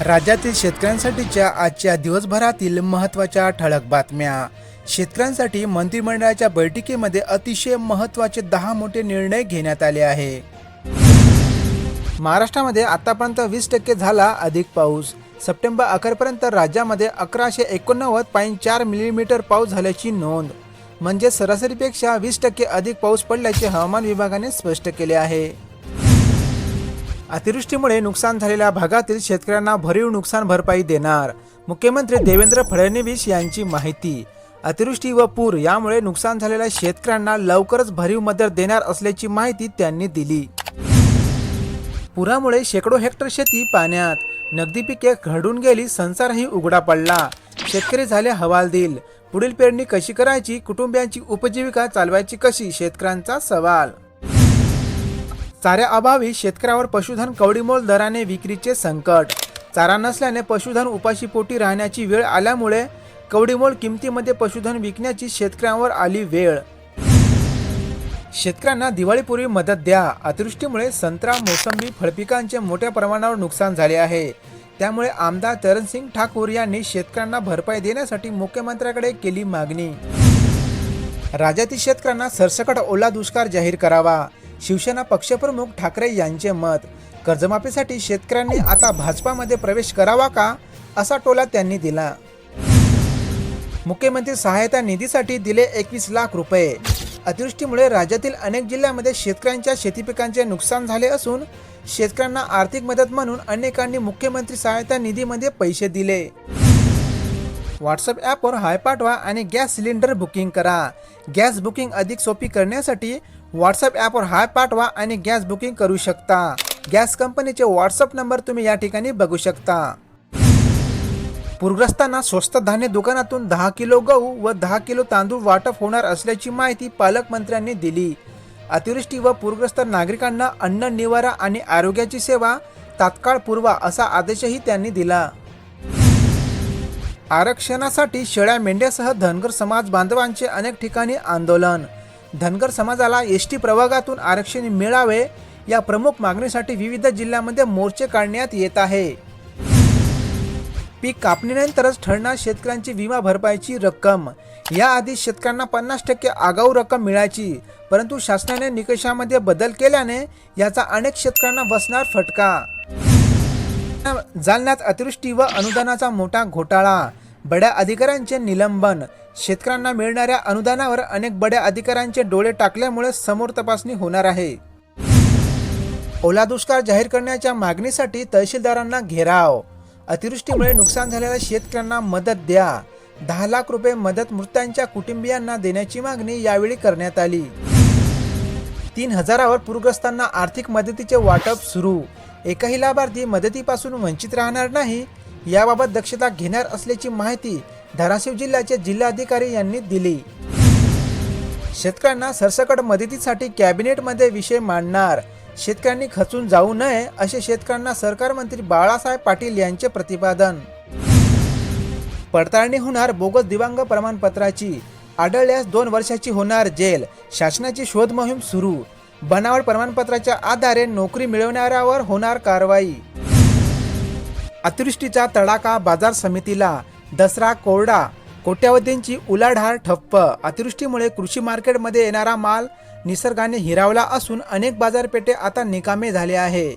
राज्यातील शेतकऱ्यांसाठीच्या आजच्या दिवसभरातील महत्त्वाच्या ठळक बातम्या. शेतकऱ्यांसाठी मंत्रिमंडळाच्या बैठकीमध्ये अतिशय महत्त्वाचे दहा मोठे निर्णय घेण्यात आले आहे. महाराष्ट्रामध्ये आतापर्यंत वीस टक्के झाला अधिक पाऊस. सप्टेंबर अखेरपर्यंत राज्यामध्ये अकराशे एकोणनव्वद पॉईंट चार मिलीमीटर पाऊस झाल्याची नोंद. म्हणजे सरासरीपेक्षा वीस टक्के अधिक पाऊस पडल्याचे हवामान विभागाने स्पष्ट केले आहे. अतिवृष्टीमुळे नुकसान झालेल्या भागातील शेतकऱ्यांना भरीव नुकसान भरपाई देणार. मुख्यमंत्री देवेंद्र फडणवीस यांची माहिती. अतिवृष्टी व पूर यामुळे नुकसान झालेल्या शेतकऱ्यांना लवकरच भरीव मदत देणार असल्याची माहिती त्यांनी दिली. पुरामुळे शेकडो हेक्टर शेती पाण्यात. नगदी पिके घडून गेली संसारही उघडा पडला. शेतकरी झाले हवालदिल. पुढील पेरणी कशी करायची कुटुंबियांची उपजीविका चालवायची कशी शेतकऱ्यांचा सवाल चाऱ्याअभावी शेतकऱ्यावर पशुधन कवडीमोल दराने विक्रीचे संकट. चारा नसल्याने पशुधन उपाशीपोटी राहण्याची वेळ आल्यामुळे कवडीमोल किमतीमध्ये पशुधन विकण्याची शेतकऱ्यांवर आली वेळ. शेतकऱ्यांना दिवाळीपूर्वी मदत द्या. अतिवृष्टीमुळे संत्रा मोसंबी फळपिकांचे मोठ्या प्रमाणावर नुकसान झाले आहे. त्यामुळे आमदार चरणसिंग ठाकूर यांनी शेतकऱ्यांना भरपाई देण्यासाठी मुख्यमंत्र्याकडे केली मागणी. राज्यातील शेतकऱ्यांना सरसकट ओला दुष्काळ जाहीर करावा. शिवसेना पक्षप्रमुख ठाकरे यांचे मत. कर्जमाफीसाठी शेतकऱ्यांनी आता भाजपामध्ये प्रवेश करावा का? असा टोला त्यांनी दिला. मुख्यमंत्री सहायता निधीसाठी दिले एकवीस लाख रुपये. अतिवृष्टीमुळे राज्यातील अनेक जिल्ह्यांमध्ये शेतकऱ्यांच्या शेतीपिकांचे नुकसान झाले असून शेतकऱ्यांना आर्थिक मदत म्हणून अनेकांनी मुख्यमंत्री सहायता निधीमध्ये पैसे दिले. व्हॉट्सअप ॲपवर हाय पाठवा आणि गॅस सिलेंडर बुकिंग करा. गॅस बुकिंग अधिक सोपी करण्यासाठी व्हॉट्सअप ॲपवर हाय पाठवा आणि गॅस बुकिंग करू शकता. गॅस कंपनीचे व्हॉट्सअप नंबर तुम्ही या ठिकाणी बघू शकता. पूरग्रस्तांना स्वस्त धान्य दुकानातून दहा किलो गहू व दहा किलो तांदूळ वाटप होणार असल्याची माहिती पालकमंत्र्यांनी दिली. अतिवृष्टी व पूरग्रस्त नागरिकांना अन्न निवारा आणि आरोग्याची सेवा तात्काळ पुरवा असा आदेशही त्यांनी दिला. आरक्षणासाठी शेळ्या मेंढ्यासह धनगर समाज बांधवांचे अनेक ठिकाणी आंदोलन. धनगर समाजाला एस टी प्रभागातून आरक्षण मिळावे या प्रमुख मागणीसाठी विविध जिल्ह्यांमध्ये मोर्चे काढण्यात येत आहे. पीक कापणीनंतरच ठरणार शेतकऱ्यांची विमा भरपाईची रक्कम. याआधी शेतकऱ्यांना पन्नास टक्के आगाऊ रक्कम मिळायची परंतु शासनाने निकषामध्ये बदल केल्याने याचा अनेक शेतकऱ्यांना बसणार फटका. जालन्यात अतिवृष्टी व अनुदानाचा मोठा घोटाळा. बड्या अधिकाऱ्यांचे निलंबन. शेतकऱ्यांना मिळणाऱ्या अनुदानावर अनेक बड्या अधिकाऱ्यांचे डोळे टाकल्यामुळे समोर तपासणी होणार आहे. ओला दुष्काळ जाहीर करण्याच्या मागणीसाठी तहसीलदारांना घेराव. अतिवृष्टीमुळे नुकसान झालेल्या शेतकऱ्यांना मदत द्या. दहा लाख रुपये मदत मृतांच्या कुटुंबियांना देण्याची मागणी यावेळी करण्यात आली. तीन हजारावर पूरग्रस्तांना आर्थिक मदतीचे वाटप सुरू. एकही लाभार्थी मदतीपासून वंचित राहणार नाही याबाबत दक्षता घेणार असल्याची माहिती धाराशिव जिल्ह्याचे जिल्हाधिकारी यांनी दिली. शेतकऱ्यांना सरसकट मदतीसाठी कॅबिनेटमध्ये विषय मांडणार. शेतकऱ्यांनी खचून जाऊ नये असे शेतकऱ्यांना सरकार मंत्री बाळासाहेब पाटील यांचे प्रतिपादन. पडताळणी होणार बोगस दिव्यांग प्रमाणपत्राची. आढळल्यास दोन वर्षाची होणार जेल. शासनाची शोध मोहीम सुरू. बनावट प्रमाणपत्राच्या आधारे नोकरी मिळवणाऱ्यावर होणार कारवाई. अतिवृष्टीचा तडाखा बाजार समितीला दसरा कोरडा कोट्यावधींची उलाढाल ठप्प. अतिवृष्टीमुळे कृषी मार्केटमध्ये येणारा माल निसर्गाने हिरावला असून अनेक बाजारपेठे आता निकामे झाले आहे.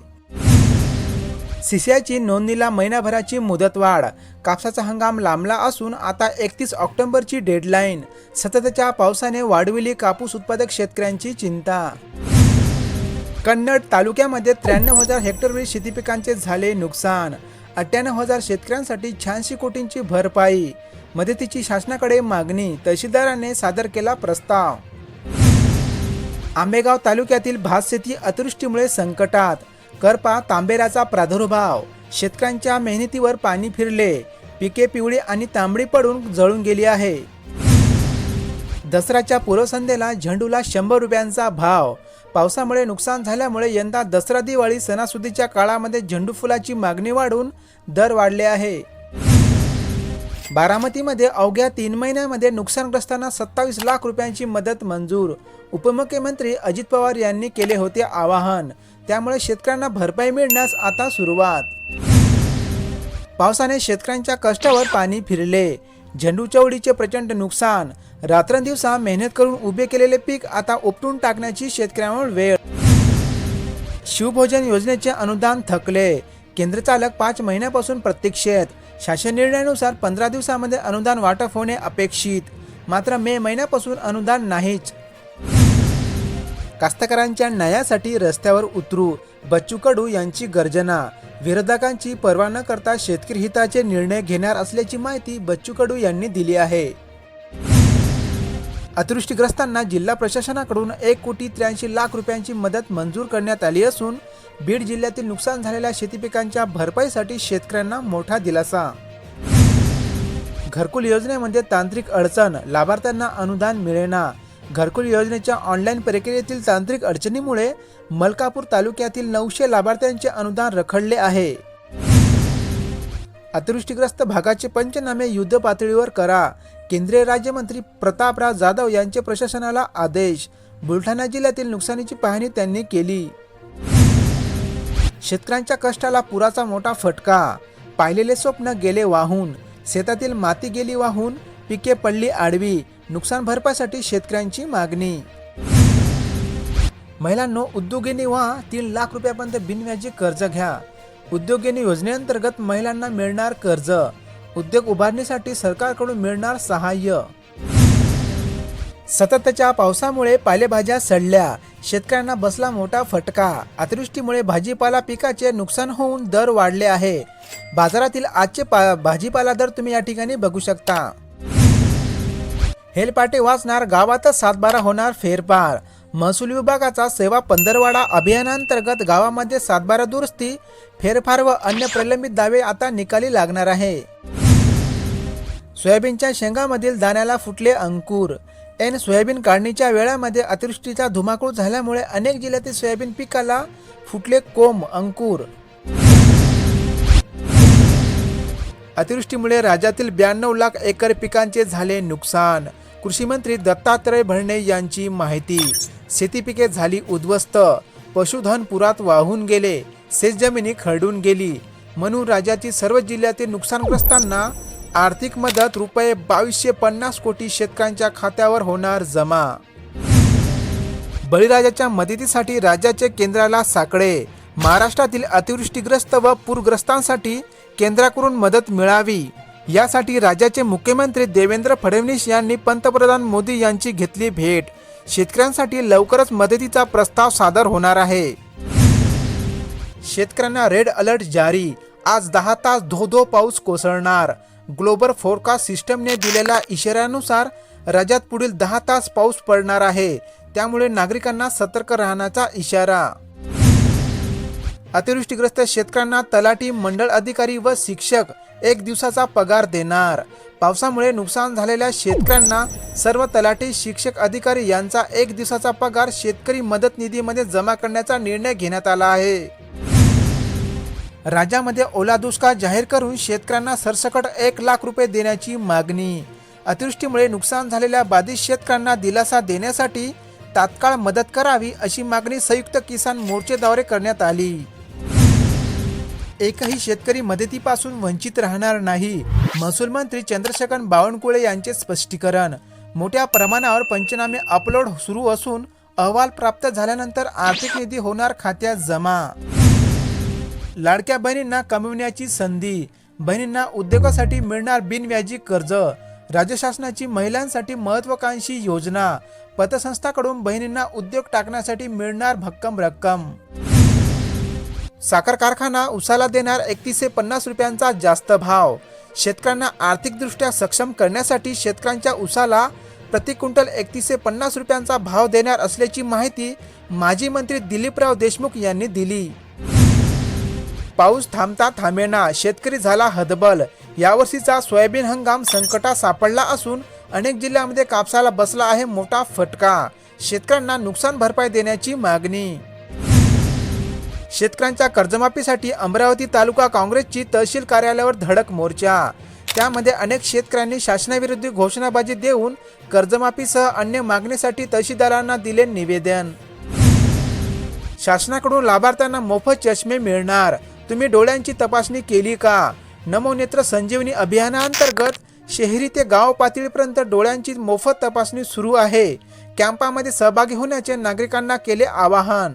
सीसीआयची नोंदणीला महिनाभराची मुदतवाढ. कापसाचा हंगाम लांबला असून आता एकतीस ऑक्टोबरची डेडलाईन. सततच्या पावसाने वाढविली कापूस उत्पादक शेतकऱ्यांची चिंता. कन्नड तालुक्यामध्ये त्र्याण्णव हजार हेक्टरवरील शेतीपिकांचे झाले नुकसान. अठ्ठ्याण्णव हजार शेतकऱ्यांसाठी शहाऐंशी कोटींची भरपाई. मदतीची शासनाकडे मागणी तहसीलदाराने सादर केला प्रस्ताव. आंबेगाव तालुक्यातील भात शेती अतिवृष्टीमुळे संकटात. करपा तांबेराचा प्रादुर्भाव. शेतकऱ्यांच्या मेहनतीवर पाणी फिरले. पिके पिवळी आणि तांबडी पडून जळून गेली आहे. दसऱ्याच्या पूर्वसंध्येला झेंडूला शंभर रुपयांचा भाव. पावसामुळे नुकसान झाल्यामुळे यंदा दसरा दिवाळी सणासुदीच्या काळामध्ये झेंडू फुलाची मागणी वाढून दर वाढले आहे. बारामतीमध्ये अवघ्या तीन महिन्यामध्ये नुकसानग्रस्तांना सत्तावीस लाख रुपयांची मदत मंजूर. उपमुख्यमंत्री अजित पवार यांनी केले होते आवाहन. त्यामुळे शेतकऱ्यांना भरपाई मिळण्यास आता सुरुवात. पावसाने शेतकऱ्यांच्या कष्टावर पाणी फिरले. झेंडू चवडीचे प्रचंड नुकसान. रात्रंदिवसा मेहनत करून उभे केलेले पीक आता उपटून टाकण्याची शेतकऱ्यांवर वेळ. शिवभोजन योजनेचे अनुदान थकले. केंद्र चालक पाच महिन्यापासून प्रतीक्षेत. शासन निर्णयानुसार पंधरा दिवसामध्ये अनुदान वाटप होणे अपेक्षित. मात्र मे महिन्यापासून अनुदान नाहीच. कास्तकारांच्या न्यायासाठी रस्त्यावर उतरू बच्चू कडू यांची गर्जना. विरोधकांची पर्वा न करता शेतकरी हिताचे निर्णय घेणार असल्याची माहिती बच्चू कडू यांनी दिली आहे. अतिवृष्टीग्रस्तांना जिल्हा प्रशासनाकडून एक कोटी त्र्याऐंशी लाख रुपयांची मदत मंजूर करण्यात आली असून बीड जिल्ह्यातील नुकसान झालेल्या शेती पिकांच्या भरपाईसाठी शेतकऱ्यांना मोठा दिलासा. घरकुल योजनेमध्ये तांत्रिक अडचण लाभार्थ्यांना अनुदान मिळेना. घरकुल योजनेच्या ऑनलाईन प्रक्रियेतील तांत्रिक अडचणीमुळे मलकापूर तालुक्यातील नऊशे लाभार्थ्यांचे अनुदान रखडले आहे. अतिवृष्टीग्रस्त भागाचे पंचनामे युद्ध पातळीवर करा. केंद्रीय राज्यमंत्री प्रतापराव जाधव यांचे प्रशासनाला आदेश. बुलढाणा जिल्ह्यातील नुकसानीची पाहणी त्यांनी केली. शेतकऱ्यांच्या कष्टाला पुराचा मोठा फटका. पाहिलेले स्वप्न गेले वाहून. शेतातील माती गेली वाहून. पिके पडली आडवी. नुकसान भरपाईसाठी शेतकऱ्यांची मागणी. महिलांनो उद्योगिनी व्हा तीन लाख रुपयापर्यंत बिनव्याजी कर्ज घ्या. उद्योगिनी योजनेअंतर्गत महिलांना मिळणार कर्ज. उद्योग उभारणीसाठी सरकारकडून मिळणार सहाय्य. सततच्या पावसामुळे पालेभाज्या सडल्या. शेतकऱ्यांना बसला मोठा फटका. अतिवृष्टीमुळे भाजीपाला पिकाचे नुकसान होऊन दर वाढले आहे. बाजारातील आजचे पा भाजीपाला दर तुम्ही या ठिकाणी बघू शकता. हेलपाटे वाचणार गावातच सातबारा होणार फेरफार. महसूल विभागाचा सेवा पंधरवाडा अभियानांतर्गत गावामध्ये सातबारा दुरुस्ती फेरफार व अन्य प्रलंबित दावे आता निकाली लागणार आहे. सोयाबीनच्या शेंगामधील दाण्याला फुटले अंकुर. एन सोयाबीन काढणीच्या वेळामध्ये अतिवृष्टीचा धुमाकूळ झाल्यामुळे अनेक जिल्ह्यातील सोयाबीन पिकाला फुटले कोंब अंकुर. अतिवृष्टीमुळे राज्यातील ब्याण्णव लाख एकर पिकांचे झाले नुकसान. कृषीमंत्री दत्तात्रय भरणे यांची माहिती. शेती पिके झाली उद्ध्वस्त. पशुधन पुरात वाहून गेले. शेतजमिनी खरडून गेली. म्हणून राज्यातील सर्व जिल्ह्यातील नुकसानग्रस्तांना आर्थिक मदत रुपये बावीसशे पन्नास कोटी शेतकऱ्यांच्या खात्यावर होणार जमा. बळीराजाच्या मदतीसाठी राज्याचे केंद्राला साकडे. महाराष्ट्रातील अतिवृष्टीग्रस्त व पूरग्रस्तांसाठी केंद्राकडून मदत मिळावी. यासाठी राज्याचे मुख्यमंत्री देवेंद्र फडणवीस यांनी पंतप्रधान मोदी यांची घेतली भेट. शेतकऱ्यांसाठी लवकरच मदतीचा प्रस्ताव सादर होणार आहे. शेतकऱ्यांना रेड अलर्ट जारी. आज दहा तास धो धो पाऊस कोसळणार. ग्लोबल फोरकास्ट सिस्टमने दिलेल्या इशाऱ्यानुसार राज्यात पुढील दहा तास पाऊस पडणार आहे. त्यामुळे नागरिकांना सतर्क राहण्याचा इशारा अतिवृष्टीग्रस्त शेतकऱ्यांना तलाठी मंडळ अधिकारी व शिक्षक एक दिवसाचा पगार देणार. पावसामुळे नुकसान झालेल्या शेतकऱ्यांना सर्व तलाठी शिक्षक अधिकारी यांचा एक दिवसाचा पगार शेतकरी मदत निधीमध्ये जमा करण्याचा निर्णय घेण्यात आला आहे. राज्यामध्ये ओला दुष्काळ जाहीर करून शेतकऱ्यांना सरसकट एक लाख रुपये देण्याची मागणी. अतिवृष्टीमुळे नुकसान झालेल्या बाधित शेतकऱ्यांना दिलासा देण्यासाठी तात्काळ मदत करावी अशी मागणी संयुक्त किसान मोर्चेद्वारे करण्यात आली. एकही शेतकरी मदतीपासून वंचित राहणार नाही. महसूल मंत्री चंद्रशेखर बावनकुळे यांचे स्पष्टीकरण. मोठ्या प्रमाणावर पंचनामे अपलोड सुरू असून अहवाल प्राप्त झाल्यानंतर आर्थिक निधी होणार खात्यात जमा. लाडक्या बहिणींना कमविण्याची संधी. बहिणींना उद्योगासाठी मिळणार बिनव्याजी कर्ज. राज्य शासनाची महिलांसाठी महत्वाकांक्षी योजना. पतसंस्थाकडून बहिणींना उद्योग टाकण्यासाठी मिळणार भक्कम रक्कम. साखर कारखाना उसाला देणार एकतीसशे पन्नास रुपयांचा जास्त भाव. शेतकऱ्यांना आर्थिकदृष्ट्या सक्षम करण्यासाठी शेतकऱ्यांच्या उसाला प्रति क्विंटल एकतीसशे पन्नास रुपयांचा भाव देणार असल्याची माहिती माजी मंत्री दिलीपराव देशमुख यांनी दिली. पाऊस थांबता थांबेना शेतकरी झाला हदबल यावर्षीचा सोयाबीन हंगाम संकटात सापडला असून अनेक जिल्ह्यांमध्ये कापसाला बसला आहे मोठा फटका. शेतकऱ्यांना नुकसान भरपाई देण्याची मागणी शेतकऱ्यांच्या कर्जमाफीसाठी अमरावती तालुका काँग्रेसची तहसील कार्यालयावर धडक मोर्चा. त्यामध्ये अनेक शेतकऱ्यांनी शासनाविरुद्ध घोषणाबाजी देऊन कर्जमाफीसह अन्य मागणीसाठी तहसीलदारांना दिले निवेदन. शासनाकडून लाभार्थ्यांना मोफत चष्मे मिळणार. तुम्ही डोळ्यांची तपासणी केली का? नमोनेत्र संजीवनी अभियानाअंतर्गत शहरी ते गाव पातळीपर्यंत डोळ्यांची मोफत तपासणी सुरू आहे. कॅम्पामध्ये सहभागी होण्याचे नागरिकांना केले आवाहन.